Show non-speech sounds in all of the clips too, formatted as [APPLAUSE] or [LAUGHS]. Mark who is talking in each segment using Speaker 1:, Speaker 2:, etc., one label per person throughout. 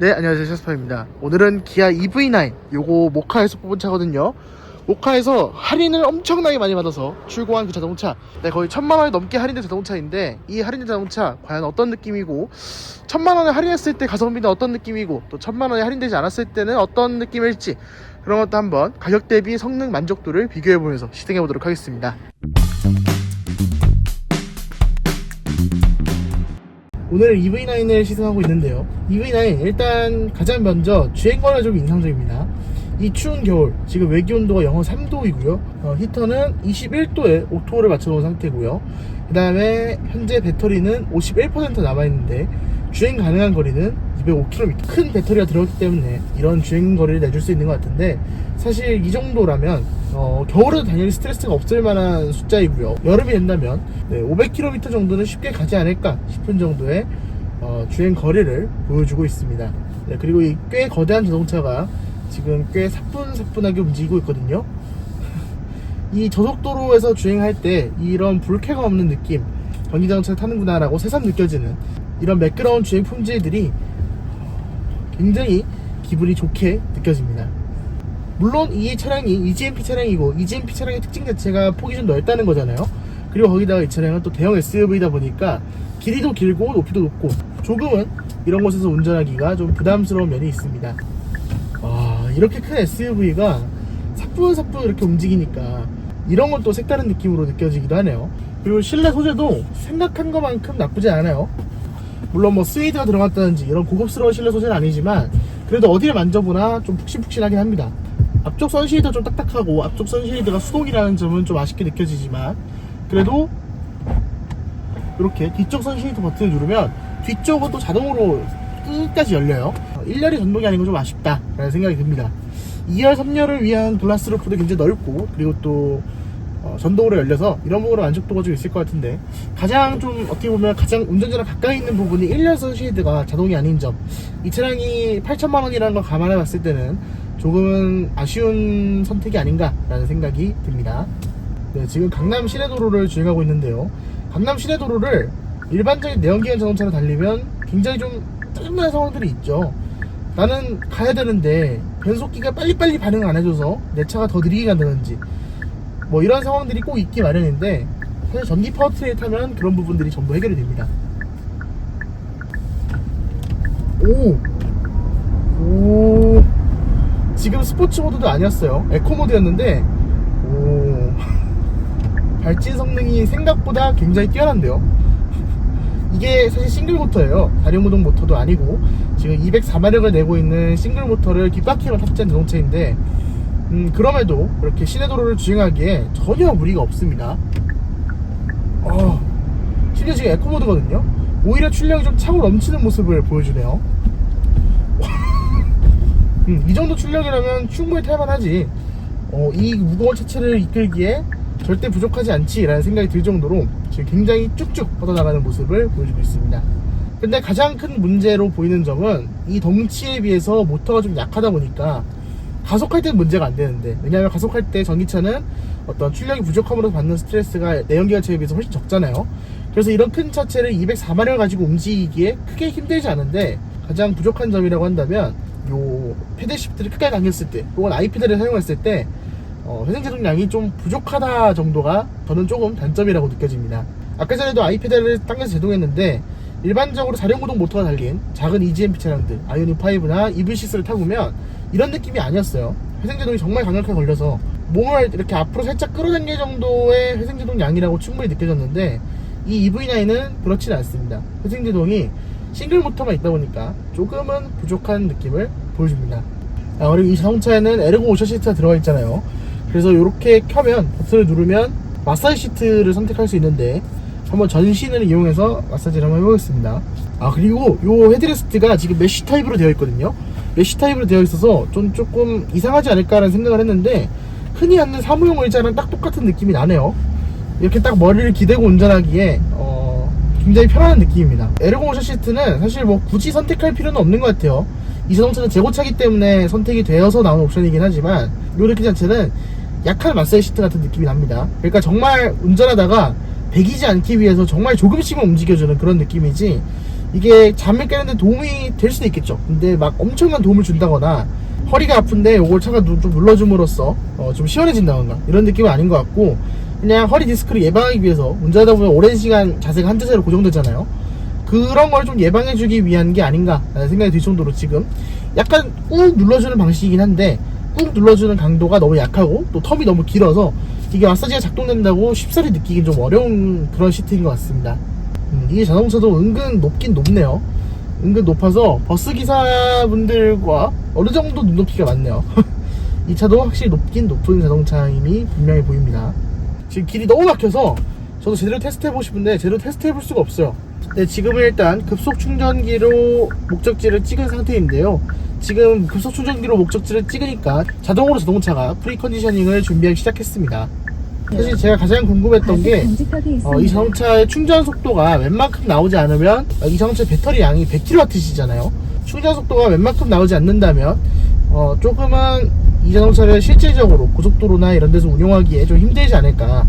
Speaker 1: 네 안녕하세요. 샤스파입니다. 오늘은 기아 EV9 요거 모카에서 뽑은 차거든요. 모카에서 할인을 엄청나게 많이 받아서 출고한 그 자동차. 네, 거의 천만원이 넘게 할인된 자동차인데 이 할인된 자동차 과연 어떤 느낌이고 천만원을 할인했을 때 가성비는 어떤 느낌이고 또 천만원이 할인되지 않았을 때는 어떤 느낌일지 그런 것도 한번 가격 대비 성능 만족도를 비교해보면서 시승해보도록 하겠습니다 오늘 EV9을 시승하고 있는데요. EV9 일단 가장 먼저 주행거리가 좀 인상적입니다. 이 추운 겨울 지금 외기 온도가 영하 3도이고요. 어, 히터는 21도에 오토를 맞춰놓은 상태고요. 그 다음에 현재 배터리는 51% 남아있는데 주행 가능한 거리는 205km. 큰 배터리가 들어갔기 때문에 이런 주행 거리를 내줄 수 있는 것 같은데 사실 이 정도라면 어, 겨울에도 당연히 스트레스가 없을 만한 숫자이고요. 여름이 된다면 네, 500km 정도는 쉽게 가지 않을까 싶은 정도의 어, 주행 거리를 보여주고 있습니다. 네, 그리고 이 꽤 거대한 자동차가 지금 꽤 사뿐사뿐하게 움직이고 있거든요. [LAUGHS] 이 저속도로에서 주행할 때 이런 불쾌가 없는 느낌, 전기자동차를 타는구나라고 새삼 느껴지는 이런 매끄러운 주행 품질들이 굉장히 기분이 좋게 느껴집니다. 물론 이 차량이 EGMP 차량이고 EGMP 차량의 특징 자체가 폭이 좀 넓다는 거잖아요. 그리고 거기다가 이 차량은 또 대형 SUV다 보니까 길이도 길고 높이도 높고 조금은 이런 곳에서 운전하기가 좀 부담스러운 면이 있습니다. 와 이렇게 큰 SUV가 사뿐사뿐 이렇게 움직이니까 이런 건 또 색다른 느낌으로 느껴지기도 하네요. 그리고 실내 소재도 생각한 것만큼 나쁘지 않아요. 물론 뭐 스웨이드가 들어갔다든지 이런 고급스러운 실내 소재는 아니지만 그래도 어디를 만져보나 좀 푹신푹신하긴 합니다. 앞쪽 선시이드 좀 딱딱하고 앞쪽 선시이드가 수동이라는 점은 좀 아쉽게 느껴지지만 그래도 이렇게 뒤쪽 선시이드 버튼을 누르면 뒤쪽은 또 자동으로 끝까지 열려요. 1열이 전동이 아닌 건 좀 아쉽다 라는 생각이 듭니다. 2열 3열을 위한 글라스 루프도 굉장히 넓고 그리고 또 어, 전동으로 열려서 이런 부분은 만족도가 좀 있을 것 같은데 가장 좀 어떻게 보면 가장 운전자랑 가까이 있는 부분이 1열 선시이드가 자동이 아닌 점. 이 차량이 8천만 원이라는 걸 감안해 봤을 때는 조금은 아쉬운 선택이 아닌가 라는 생각이 듭니다 네, 지금 강남 시내도로를 주행하고 있는데요 강남 시내도로를 일반적인 내연기관 자동차로 달리면 굉장히 좀 짜증나는 상황들이 있죠 나는 가야 되는데 변속기가 빨리빨리 반응을 안 해줘서 내 차가 더 느리게 간다든지 뭐 이런 상황들이 꼭 있기 마련인데 사실 전기 파워트레인 타면 그런 부분들이 전부 해결이 됩니다 오! 오! 지금 스포츠 모드도 아니었어요. 에코 모드였는데 오. [LAUGHS] 발진 성능이 생각보다 굉장히 뛰어난데요. [LAUGHS] 이게 사실 싱글 모터예요. 다륜 구동 모터도 아니고 지금 204마력을 내고 있는 싱글 모터를 뒷바퀴만 탑재한 자동차인데 음, 그럼에도 이렇게 시내 도로를 주행하기에 전혀 무리가 없습니다. 어, 심지어 지금 에코모드거든요. 오히려 출력이 좀 차고 넘치는 모습을 보여주네요 음, 이 정도 출력이라면 충분히 탈만하지. 어, 이 무거운 차체를 이끌기에 절대 부족하지 않지 라는 생각이 들 정도로 지금 굉장히 쭉쭉 뻗어나가는 모습을 보여주고 있습니다. 근데 가장 큰 문제로 보이는 점은 이 덩치에 비해서 모터가 좀 약하다 보니까 가속할 때는 문제가 안 되는데 왜냐하면 가속할 때 전기차는 어떤 출력이 부족함으로 받는 스트레스가 내연기관차에 비해서 훨씬 적잖아요. 그래서 이런 큰 차체를 204마력을 가지고 움직이기에 크게 힘들지 않은데 가장 부족한 점이라고 한다면 요 페달 시프트를 끝까지 당겼을 때 혹은 페달을 사용했을 때 어, 회생제 동량이 좀 부족하다 정도가 저는 조금 단점이라고 느껴집니다. 아까 전에도 페달을 당겨서 제동했는데 일반적으로 4륜구동 모터가 달린 작은 EGMP 차량들 아이오닉5나 EV6를 타보면 이런 느낌이 아니었어요. 회생제동이 정말 강력하게 걸려서 몸을 이렇게 앞으로 살짝 끌어당길 정도의 회생제동 양이라고 충분히 느껴졌는데 이 EV9은 그렇진 않습니다. 회생제동이 싱글 모터만 있다 보니까 조금은 부족한 느낌을 보여줍니다. 아, 그리고 이 자동차에는 에르고 오션 시트가 들어가 있잖아요. 그래서 이렇게 켜면 버튼을 누르면 마사지 시트를 선택할 수 있는데 한번 전신을 이용해서 마사지를 한번 해보겠습니다. 아 그리고 요 헤드레스트가 지금 메쉬 타입으로 되어 있거든요. 메쉬 타입으로 되어 있어서 좀 조금 이상하지 않을까라는 생각을 했는데 흔히 앉는 사무용 의자랑 딱 똑같은 느낌이 나네요. 이렇게 딱 머리를 기대고 운전하기에 어, 굉장히 편안한 느낌입니다. 에르고모션 시트는 사실 뭐 굳이 선택할 필요는 없는 것 같아요. 이 자동차는 재고차기 때문에 선택이 되어서 나온 옵션이긴 하지만 요 느낌 자체는 약한 마사지 시트 같은 느낌이 납니다. 그러니까 정말 운전하다가 배기지 않기 위해서 정말 조금씩만 움직여주는 그런 느낌이지 이게 잠을 깨는데 도움이 될 수도 있겠죠. 근데 막 엄청난 도움을 준다거나 허리가 아픈데 이걸 차가 누- 좀 눌러줌으로써 어, 좀 시원해진다거나 이런 느낌은 아닌 것 같고 그냥 허리 디스크를 예방하기 위해서 운전하다 보면 오랜 시간 자세가 한 자세로 고정되잖아요. 그런 걸 좀 예방해주기 위한 게 아닌가 생각이 들 정도로 지금 약간 꾹 눌러주는 방식이긴 한데 꾹 눌러주는 강도가 너무 약하고 또 텀이 너무 길어서 이게 마사지가 작동된다고 쉽사리 느끼긴 좀 어려운 그런 시트인 것 같습니다. 음, 이 자동차도 은근 높긴 높네요. 은근 높아서 버스 기사분들과 어느 정도 눈높이가 맞네요. [LAUGHS] 이 차도 확실히 높긴 높은 자동차임이 분명히 보입니다. 지금 길이 너무 막혀서 저도 제대로 테스트 해보고 싶은데 제대로 테스트 해볼 수가 없어요. 네, 지금은 일단 급속 충전기로 목적지를 찍은 상태인데요. 지금 급속 충전기로 목적지를 찍으니까 자동으로 자동차가 프리컨디셔닝을 준비하기 시작했습니다. 사실 제가 가장 궁금했던 게 어, 이 자동차의 충전 속도가 웬만큼 나오지 않으면 어, 이 자동차 배터리 양이 100kWh이잖아요. 충전 속도가 웬만큼 나오지 않는다면 어, 조금은 이 자동차를 실질적으로 고속도로나 이런 데서 운용하기에 좀 힘들지 않을까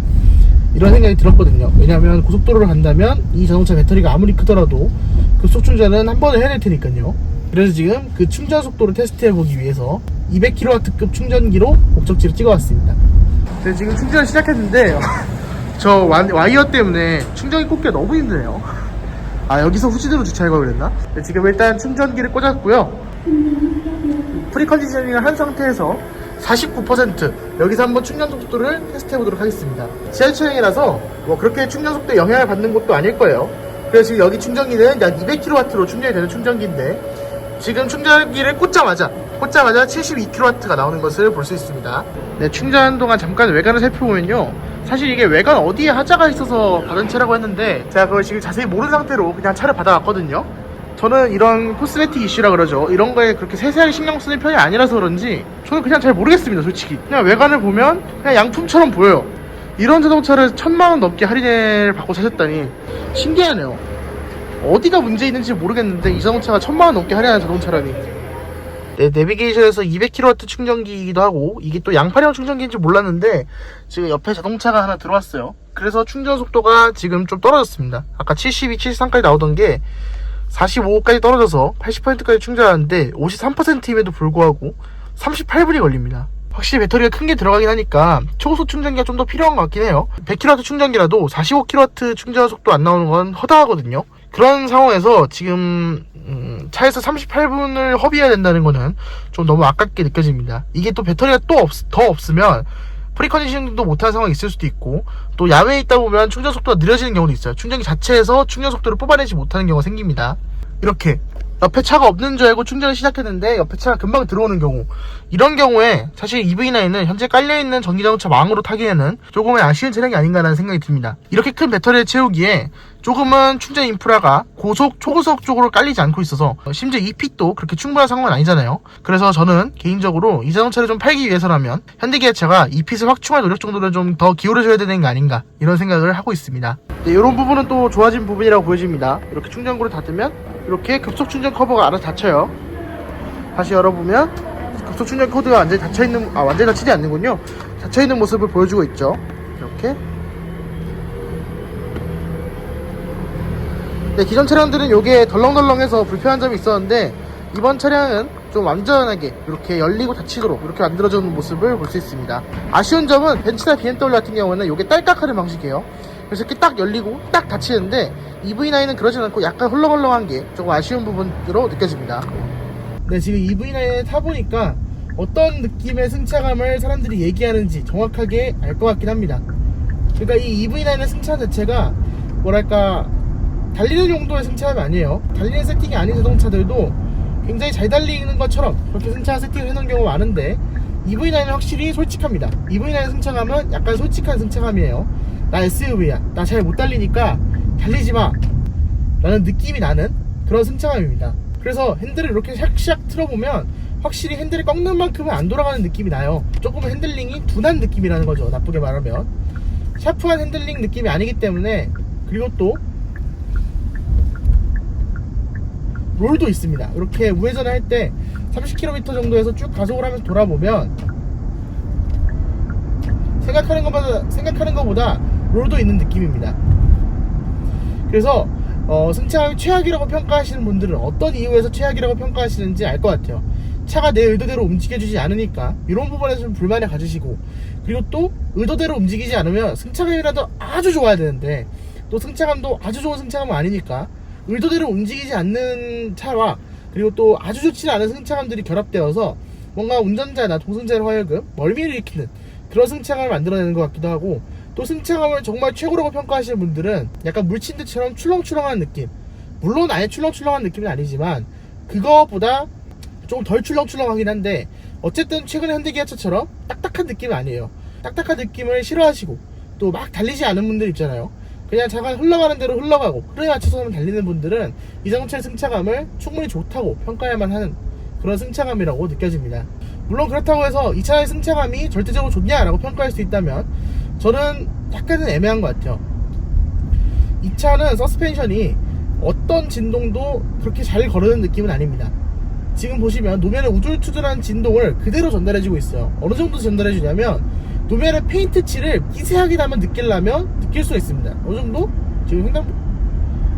Speaker 1: 이런 생각이 들었거든요. 왜냐하면 고속도로를 간다면 이 자동차 배터리가 아무리 크더라도 급속 충전은 한 번에 될 테니까요. 그래서 지금 그 충전 속도를 테스트해 보기 위해서 200kW급 충전기로 목적지를 찍어왔습니다. 네, 지금 충전 시작했는데 [LAUGHS] 저 와, 와이어 때문에 충전기 꽂기가 너무 힘드네요. 아 여기서 후진으로 주차할 걸 그랬나? 네, 지금 일단 충전기를 꽂았고요. 프리컨디셔닝을 한 상태에서 49% 여기서 한번 충전 속도를 테스트 해보도록 하겠습니다. 지하철행이라서 뭐 그렇게 충전 속도에 영향을 받는 것도 아닐 거예요. 그래서 지금 여기 충전기는 약 200kW로 충전이 되는 충전기인데 지금 충전기를 꽂자마자 꽂자마자 72kW가 나오는 것을 볼 수 있습니다. 네, 충전 동안 잠깐 외관을 살펴보면요. 사실 이게 외관 어디에 하자가 있어서 받은 차라고 했는데 제가 그걸 지금 자세히 모르는 상태로 그냥 차를 받아왔거든요. 저는 이런 코스메틱 이슈라 그러죠. 이런 거에 그렇게 세세하게 신경 쓰는 편이 아니라서 그런지 저는 그냥 잘 모르겠습니다, 솔직히. 그냥 외관을 보면 그냥 양품처럼 보여요. 이런 자동차를 천만 원 넘게 할인을 받고 사셨다니 신기하네요. 어디가 문제 있는지 모르겠는데 이 자동차가 천만 원 넘게 할인하는 자동차라니. 네, 내비게이션에서 200kW 충전기이기도 하고 이게 또 양파형 충전기인지 몰랐는데 지금 옆에 자동차가 하나 들어왔어요. 그래서 충전 속도가 지금 좀 떨어졌습니다. 아까 72, 73까지 나오던 게 45까지 떨어져서 80%까지 충전하는데 53%임에도 불구하고 38분이 걸립니다. 확실히 배터리가 큰 게 들어가긴 하니까 초속 충전기가 좀 더 필요한 것 같긴 해요. 100kW 충전기라도 45kW 충전 속도 안 나오는 건 허다하거든요. 그런 상황에서 지금 음, 차에서 38분을 허비해야 된다는 거는 좀 너무 아깝게 느껴집니다. 이게 또 배터리가 또 없, 더 없으면 프리컨디셔닝도 못하는 상황이 있을 수도 있고 또 야외에 있다 보면 충전 속도가 느려지는 경우도 있어요. 충전기 자체에서 충전 속도를 뽑아내지 못하는 경우가 생깁니다. 이렇게 옆에 차가 없는 줄 알고 충전을 시작했는데 옆에 차가 금방 들어오는 경우 이런 경우에 사실 EV9은 현재 깔려있는 전기자동차 망으로 타기에는 조금은 아쉬운 차량이 아닌가라는 생각이 듭니다 이렇게 큰 배터리를 채우기에 조금은 충전 인프라가 고속, 초고속 쪽으로 깔리지 않고 있어서 심지어 EP도 그렇게 충분한 상황은 아니잖아요 그래서 저는 개인적으로 이 자동차를 좀 팔기 위해서라면 현대기아차가 EP를 확충할 노력 정도를 좀더 기울여줘야 되는 게 아닌가 이런 생각을 하고 있습니다 네, 이런 부분은 또 좋아진 부분이라고 보여집니다 이렇게 충전구를 닫으면 이렇게 급속 충전 커버가 알아서 닫혀요. 다시 열어보면 급속 충전 코드가 완전히 닫혀 있는 아 완전히 닫히지 않는군요. 닫혀 있는 모습을 보여주고 있죠. 이렇게. 네, 기존 차량들은 이게 덜렁덜렁해서 불편한 점이 있었는데 이번 차량은 좀 완전하게 이렇게 열리고 닫히도록 이렇게 만들어주는 모습을 볼 수 있습니다. 아쉬운 점은 벤츠나 BMW 같은 경우는 이게 딸깍하는 방식이에요. 그래서 이렇게 딱 열리고 딱 닫히는데 EV9은 그러진 않고 약간 헐렁헐렁한 게 조금 아쉬운 부분으로 느껴집니다. 네, 지금 EV9에 타보니까 어떤 느낌의 승차감을 사람들이 얘기하는지 정확하게 알 것 같긴 합니다. 그러니까 이 EV9의 승차 자체가 뭐랄까 달리는 용도의 승차감이 아니에요. 달리는 세팅이 아닌 자동차들도 굉장히 잘 달리는 것처럼 그렇게 승차 세팅을 해놓은 경우가 많은데 EV9은 확실히 솔직합니다. EV9의 승차감은 약간 솔직한 승차감이에요. 나 SUV야. 나 잘 못 달리니까 달리지 마. 라는 느낌이 나는 그런 승차감입니다. 그래서 핸들을 이렇게 샥샥 틀어보면 확실히 핸들이 꺾는 만큼은 안 돌아가는 느낌이 나요. 조금 핸들링이 둔한 느낌이라는 거죠. 나쁘게 말하면. 샤프한 핸들링 느낌이 아니기 때문에 그리고 또 롤도 있습니다. 이렇게 우회전을 할 때 30km 정도에서 쭉 가속을 하면서 돌아보면 생각하는 것보다 생각하는 것보다 롤도 있는 느낌입니다. 그래서 어, 승차감이 최악이라고 평가하시는 분들은 어떤 이유에서 최악이라고 평가하시는지 알 것 같아요. 차가 내 의도대로 움직여주지 않으니까 이런 부분에서 좀 불만을 가지시고 그리고 또 의도대로 움직이지 않으면 승차감이라도 아주 좋아야 되는데 또 승차감도 아주 좋은 승차감은 아니니까 의도대로 움직이지 않는 차와 그리고 또 아주 좋지 않은 승차감들이 결합되어서 뭔가 운전자나 동승자로 하여금 멀미를 일으키는 그런 승차감을 만들어내는 것 같기도 하고 또 승차감을 정말 최고라고 평가하시는 분들은 약간 물친 듯처럼 출렁출렁한 느낌. 물론 아예 출렁출렁한 느낌은 아니지만 그거보다 조금 덜 출렁출렁하긴 한데 어쨌든 최근 현대기아차처럼 딱딱한 느낌은 아니에요. 딱딱한 느낌을 싫어하시고 또 막 달리지 않은 분들 있잖아요 그냥 잠깐 흘러가는 대로 흘러가고 흐름에 맞춰서만 달리는 분들은 이 자동차의 승차감을 충분히 좋다고 평가해야만 하는 그런 승차감이라고 느껴집니다. 물론 그렇다고 해서 이 차의 승차감이 절대적으로 좋냐라고 평가할 수 있다면 저는 약간은 애매한 것 같아요. 이 차는 서스펜션이 어떤 진동도 그렇게 잘 거르는 느낌은 아닙니다. 지금 보시면 노면의 우둘투둘한 진동을 그대로 전달해주고 있어요. 어느 정도 전달해주냐면 노면의 페인트 칠을 미세하게나마 느끼려면 느낄 수가 있습니다. 어느 정도? 지금 횡단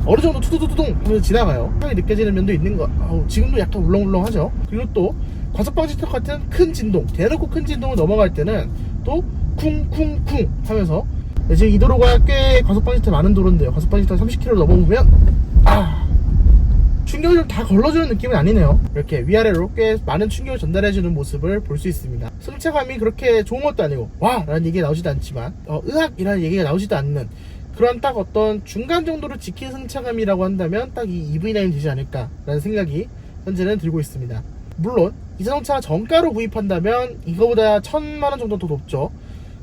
Speaker 1: 어느 정도 투두두두둥 하면서 지나가요. 향이 느껴지는 면도 있는 거. 아우, 지금도 약간 울렁울렁하죠. 그리고 또 과속 방지턱 같은 큰 진동, 대놓고 큰 진동을 넘어갈 때는 또 쿵쿵쿵 하면서 네, 지금 이 도로가 꽤 과속 방지턱 많은 도로인데요. 과속 방지턱 30km 넘어보면 아 충격을 좀다 걸러주는 느낌은 아니네요. 이렇게 위아래로 꽤 많은 충격을 전달해주는 모습을 볼 수 있습니다. 승차감이 그렇게 좋은 것도 아니고 와! 라는 얘기가 나오지도 않지만 어, 으악이라는 얘기가 나오지도 않는 그런 딱 어떤 중간 정도로 지킨 승차감이라고 한다면 딱 이 EV9이 되지 않을까 라는 생각이 현재는 들고 있습니다. 물론 이 자동차 정가로 구입한다면 이거보다 천만원 정도 더 높죠.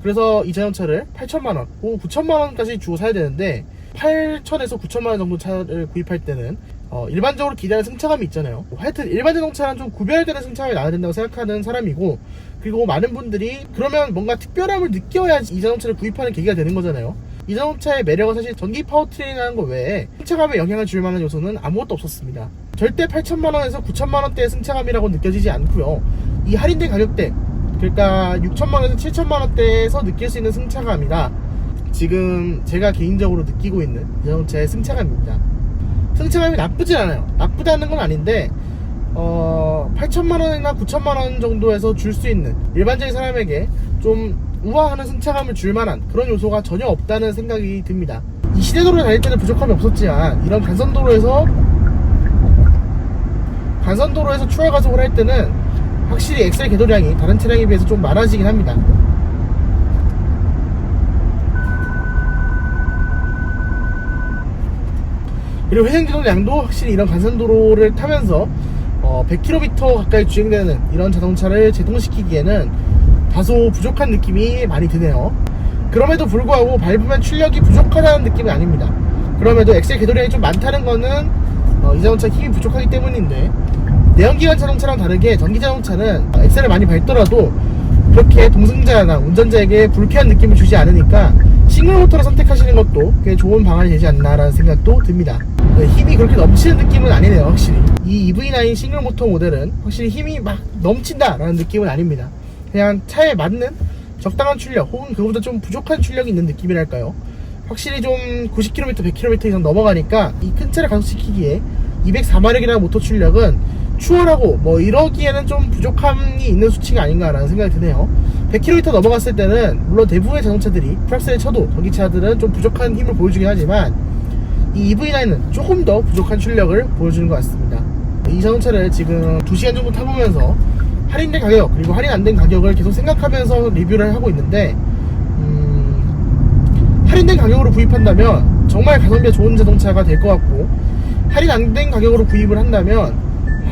Speaker 1: 그래서 이 자동차를 8천만원 혹은 9천만원까지 주고 사야 되는데 8천에서 9천만원 정도 차를 구입할 때는 어, 일반적으로 기대하는 승차감이 있잖아요. 하여튼 일반 자동차랑 좀 구별되는 승차감이 나야 된다고 생각하는 사람이고 그리고 많은 분들이 그러면 뭔가 특별함을 느껴야지 이 자동차를 구입하는 계기가 되는 거잖아요. 이 자동차의 매력은 사실 전기 파워트레인이라는 것 외에 승차감에 영향을 줄 만한 요소는 아무것도 없었습니다. 절대 8천만원에서 9천만원대의 승차감이라고 느껴지지 않고요. 이 할인된 가격대 그러니까 6천만원에서 7천만원대에서 느낄 수 있는 승차감이라 지금 제가 개인적으로 느끼고 있는 이 자동차의 승차감입니다. 승차감이 나쁘진 않아요. 나쁘다는 건 아닌데 어 8천만 원이나 9천만 원 정도에서 줄 수 있는 일반적인 사람에게 좀 우아하는 승차감을 줄 만한 그런 요소가 전혀 없다는 생각이 듭니다. 이 시대도로에 다닐 때는 부족함이 없었지만 이런 간선도로에서 간선도로에서 추월 가속을 할 때는 확실히 엑셀 궤도량이 다른 차량에 비해서 좀 많아지긴 합니다. 그리고 회전기동량도 확실히 이런 간선도로를 타면서 어, 100km 가까이 주행되는 이런 자동차를 제동시키기에는 다소 부족한 느낌이 많이 드네요. 그럼에도 불구하고 밟으면 출력이 부족하다는 느낌은 아닙니다. 그럼에도 엑셀 궤도량이 좀 많다는 거는 어, 이 자동차 힘이 부족하기 때문인데 내연기관 자동차랑 다르게 전기 자동차는 엑셀을 많이 밟더라도 그렇게 동승자나 운전자에게 불쾌한 느낌을 주지 않으니까 싱글 모터를 선택하시는 것도 꽤 좋은 방안이 되지 않나라는 생각도 듭니다. 네, 힘이 그렇게 넘치는 느낌은 아니네요, 확실히. 이 EV9 싱글 모터 모델은 확실히 힘이 막 넘친다라는 느낌은 아닙니다. 그냥 차에 맞는 적당한 출력 혹은 그보다 좀 부족한 출력이 있는 느낌이랄까요. 확실히 좀 90km, 100km 이상 넘어가니까 이 큰 차를 가속시키기에 204마력이라는 모터 출력은 추월하고 뭐 이러기에는 좀 부족함이 있는 수치가 아닌가라는 생각이 드네요. 100km 넘어갔을 때는 물론 대부분의 자동차들이 프락셀을 쳐도 전기차들은 좀 부족한 힘을 보여주긴 하지만 이 EV9은 조금 더 부족한 출력을 보여주는 것 같습니다. 이 자동차를 지금 2시간 정도 타보면서 할인된 가격 그리고 할인 안 된 가격을 계속 생각하면서 리뷰를 하고 있는데 음, 할인된 가격으로 구입한다면 정말 가성비가 좋은 자동차가 될 것 같고 할인 안 된 가격으로 구입을 한다면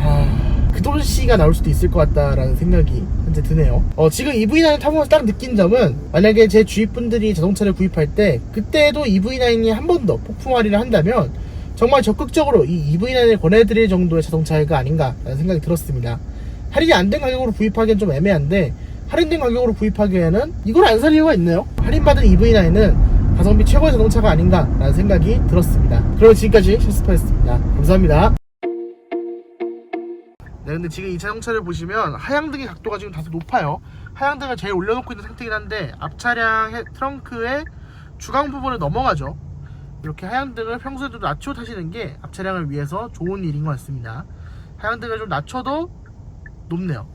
Speaker 1: 아, 그 돈씨가 나올 수도 있을 것 같다라는 생각이 현재 드네요. 어, 지금 EV9을 타보면서 딱 느낀 점은 만약에 제 주위 분들이 자동차를 구입할 때 그때도 EV9이 한 번 더 폭풍 할인을 한다면 정말 적극적으로 이 EV9을 권해드릴 정도의 자동차가 아닌가라는 생각이 들었습니다. 할인이 안 된 가격으로 구입하기엔 좀 애매한데 할인된 가격으로 구입하기에는 이걸 안 살 이유가 있네요. 할인받은 EV9은 가성비 최고의 자동차가 아닌가라는 생각이 들었습니다. 그럼 지금까지 셰스파였습니다. 감사합니다. 네, 근데 지금 이 자동차를 보시면 하향등의 각도가 지금 다소 높아요. 하향등을 제일 올려놓고 있는 상태긴 한데 앞 차량 해- 트렁크의 주강 부분을 넘어가죠. 이렇게 하얀등을 평소에도 낮춰 타시는 게 앞 차량을 위해서 좋은 일인 것 같습니다. 하얀등을 좀 낮춰도 높네요.